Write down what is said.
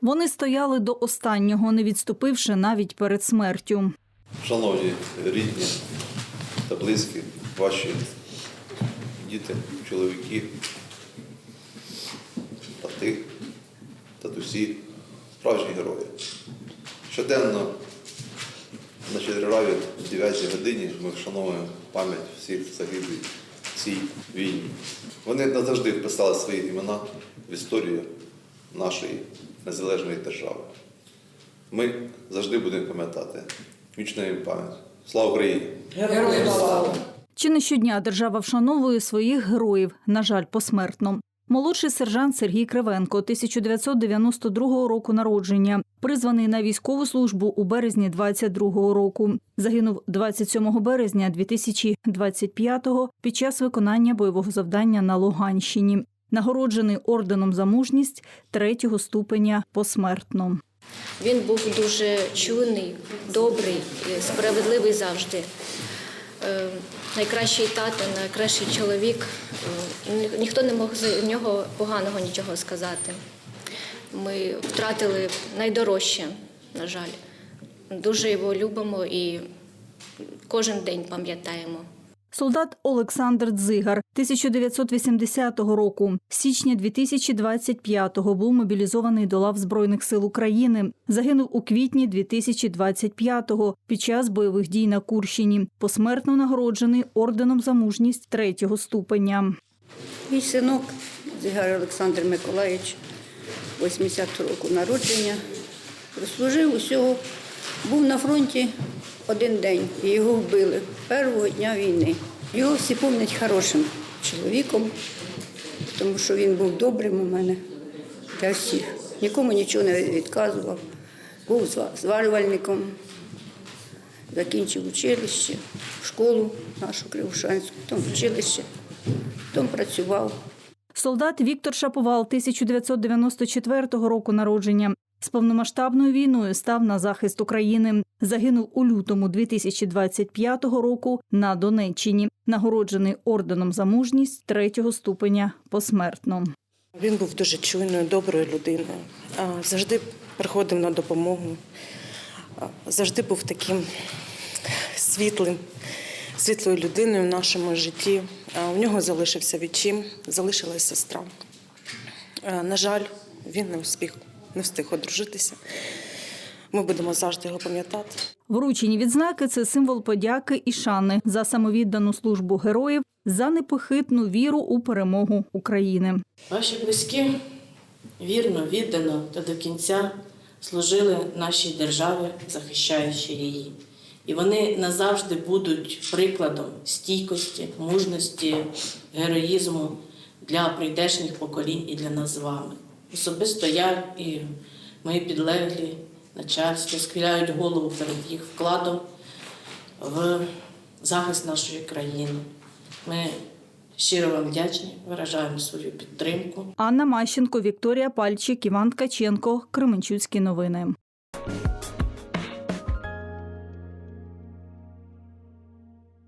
Вони стояли до останнього, не відступивши навіть перед смертю. Шановні рідні та близькі, ваші діти, чоловіки, тати, татусі, справжні герої. Щоденно на Чотирираві в 9 годині ми вшановуємо пам'ять всіх загиблих в цій війні. Вони назавжди вписали свої імена в історію нашої незалежної держави. Ми завжди будемо пам'ятати. Вічна їм пам'ять. Слава Україні! Чи не щодня держава вшановує своїх героїв, на жаль, посмертно. Молодший сержант Сергій Кривенко, 1992 року народження, призваний на військову службу у березні 22 року. Загинув 27 березня 2025-го під час виконання бойового завдання на Луганщині. Нагороджений орденом за мужність третього ступеня посмертно. Він був дуже чуйний, добрий, справедливий завжди. Е, Найкращий тато, найкращий чоловік. Е, Ніхто не мог за нього поганого нічого сказати. Ми втратили найдорожче, на жаль. Дуже його любимо і кожен день пам'ятаємо. Солдат Олександр Дзигар 1980 року, з січня 2025-го був мобілізований до лав Збройних сил України. Загинув у квітні 2025-го під час бойових дій на Курщині. Посмертно нагороджений орденом за мужність третього ступеня. Мій синок Зігар Олександр Миколаївич, 80 року народження, прослужив усього, був на фронті один день, його вбили першого дня війни. Його всі пам'ятають хорошим чоловіком, тому що він був добрим у мене для всіх. Нікому нічого не відказував. Був зва- зварювальником, закінчив училище, школу нашу Кривошанську, потім училище, потім працював. Солдат Віктор Шаповал 1994 року народження. З повномасштабною війною став на захист України. Загинув у лютому 2025 року на Донеччині, нагороджений орденом за мужність третього ступеня посмертно. Він був дуже чуйною, доброю людиною, завжди приходив на допомогу, завжди був таким світлим, світлою людиною в нашому житті. У нього залишився відчим, залишилась сестра. На жаль, він не встиг, не встиг одружитися. Ми будемо завжди його пам'ятати. Вручені відзнаки це символ подяки і шани за самовіддану службу героїв за непохитну віру у перемогу України. Ваші близькі вірно, віддано та до кінця служили нашій державі, захищаючи її. І вони назавжди будуть прикладом стійкості, мужності, героїзму для прийдешніх поколінь і для нас з вами. Особисто я і мої підлеглі начальство схиляють голову перед їх вкладом в захист нашої країни. Ми щиро вам вдячні, виражаємо свою підтримку. Анна Мащенко, Вікторія Пальчик, Іван Ткаченко, Кременчуцькі новини.